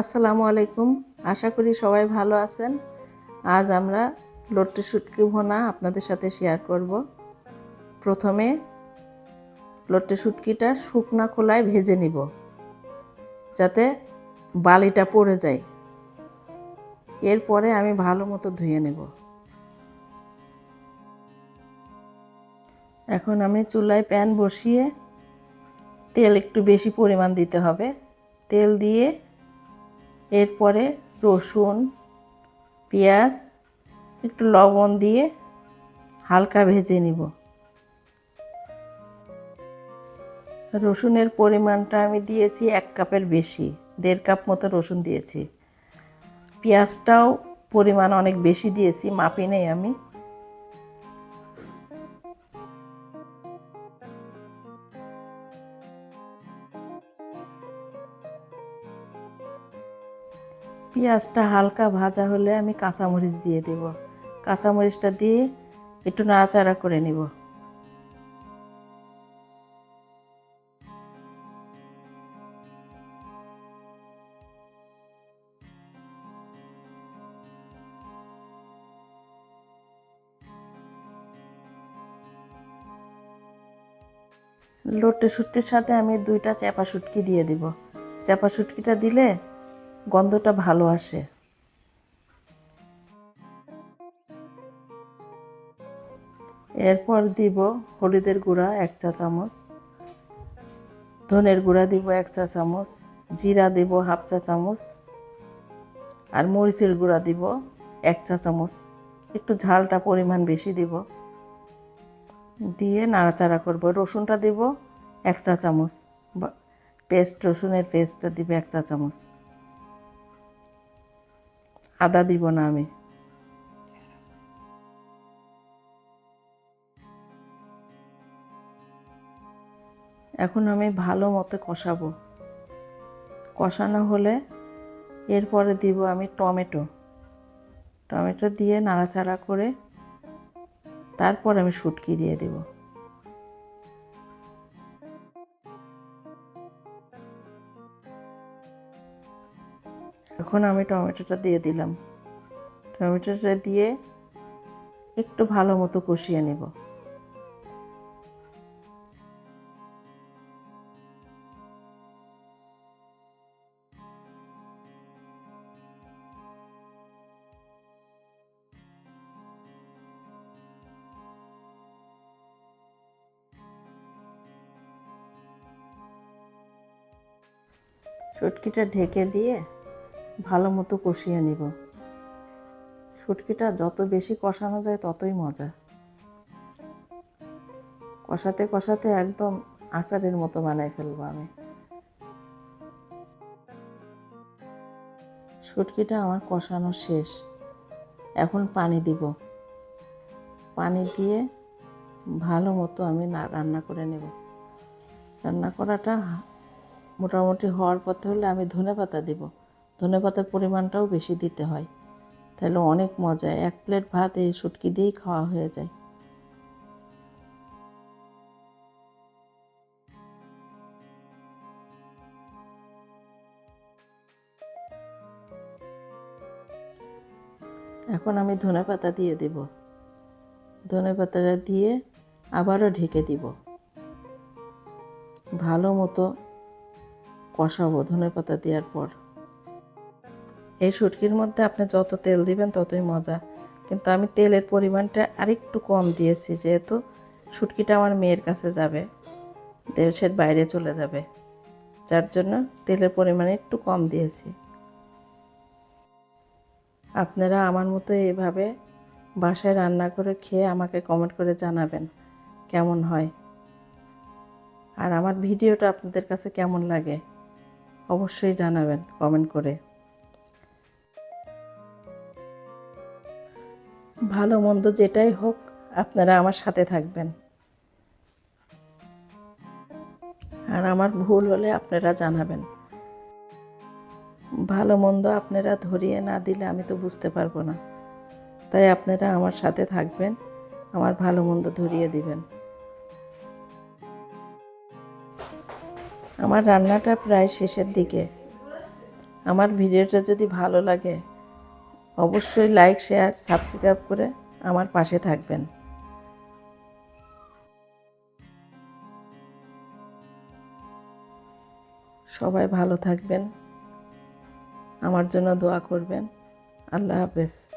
আসসালামু আলাইকুম। আশা করি সবাই ভালো আছেন। আজ আমরা লট্টে শুটকি ভোনা আপনাদের সাথে শেয়ার করব। প্রথমে লট্টে শুটকিটা শুকনা খোলায় ভেজে নিব, যাতে বালিটা পড়ে যায়। এরপরে আমি ভালো মতো ধুয়ে নেব। এখন আমি চুলায় প্যান বসিয়ে তেল একটু বেশি পরিমাণ দিতে হবে। তেল দিয়ে এরপরে রসুন, পেঁয়াজ, একটু লবণ দিয়ে হালকা ভেজে নিব। রসুনের পরিমাণটা আমি দিয়েছি এক কাপের বেশি, দেড় কাপ মতো রসুন দিয়েছি। পেঁয়াজটাও পরিমাণ অনেক বেশি দিয়েছি, মাপি নেই আমি। পেঁয়াজটা হালকা ভাজা হলে আমি কাঁচামরিচ দিয়ে দেব। কাঁচামরিচটা দিয়ে একটু নাড়াচাড়া করে নিব। লোটে শুটকির সাথে আমি দুইটা চাপা শুটকি দিয়ে দিব। চাপা শুটকিটা দিলে গন্ধটা ভালো আসে। এরপর দিব হলুদের গুঁড়া এক চা চামচ। ধনের গুঁড়া দিব এক চা চামচ। জিরা দিব হাফ চা চামচ। আর মরিচের গুঁড়া দিব এক চা চামচ। একটু ঝালটা পরিমাণ বেশি দিব। দিয়ে নাড়াচাড়া করব। রসুনটা দিব এক চা চামচ। পেস্ট, রসুনের পেস্টটা দিব এক চা চামচ। আদা দিব না আমি। এখন আমি ভালো মতো কষাবো। কষানো হলে এরপরে দিব আমি টমেটো। টমেটো দিয়ে নাড়াচাড়া করে তারপর আমি শুটকি দিয়ে দেব। এখন আমি টমেটোটা দিয়ে দিলাম। টমেটোটা দিয়ে একটু ভালো মতো কষিয়ে নেব। শুটকিটা ঢেকে দিয়ে ভালো মতো কষিয়ে নিব। শুটকিটা যত বেশি কষানো যায় ততই মজা। কষাতে কষাতে একদম আচারের মতো বানাই ফেলব আমি। শুটকিটা আমার কষানো শেষ। এখন পানি দিব। পানি দিয়ে ভালো মতো আমি রান্না করে নেব। রান্না করাটা মোটামুটি হওয়ার পথে হলে আমি ধনে পাতা দিব। ধনে পাতার পরিমাণটাও বেশি দিতে হয়। তাহলে অনেক মজা এক প্লেট ভাত এই শুটকি দিয়েই খাওয়া হয়ে যায়। এখন আমি ধনে পাতা দিয়ে দেব। ধনে পাতাটা দিয়ে আবারও ঢেকে দিব। ভালো মতো কষাবো ধনে পাতা দেওয়ার পর। এই শুটকির মধ্যে আপনি যত তেল দিবেন ততই মজা। কিন্তু আমি তেলের পরিমাণটা আরেকটু কম দিয়েছি, যেহেতু শুটকিটা আমার মেয়ের কাছে যাবে, দেশের বাইরে চলে যাবে। যার জন্য তেলের পরিমাণ একটু কম দিয়েছি। আপনারা আমার মতো এইভাবে বাসায় রান্না করে খেয়ে আমাকে কমেন্ট করে জানাবেন কেমন হয়। আর আমার ভিডিওটা আপনাদের কাছে কেমন লাগে অবশ্যই জানাবেন কমেন্ট করে। ভালো মন্দ যেটাই হোক, আপনারা আমার সাথে থাকবেন। আর আমার ভুল হলে আপনারা জানাবেন। ভালো মন্দ আপনারা ধরিয়ে না দিলে আমি তো বুঝতে পারব না। তাই আপনারা আমার সাথে থাকবেন, আমার ভালো মন্দ ধরিয়ে দিবেন। আমার রান্নাটা প্রায় শেষের দিকে। আমার ভিডিওটা যদি ভালো লাগে অবশ্যই লাইক শেয়ার সাবস্ক্রাইব করে আমার পাশে থাকবেন। সবাই ভালো থাকবেন। আমার জন্য দোয়া করবেন। আল্লাহ হাফেজ।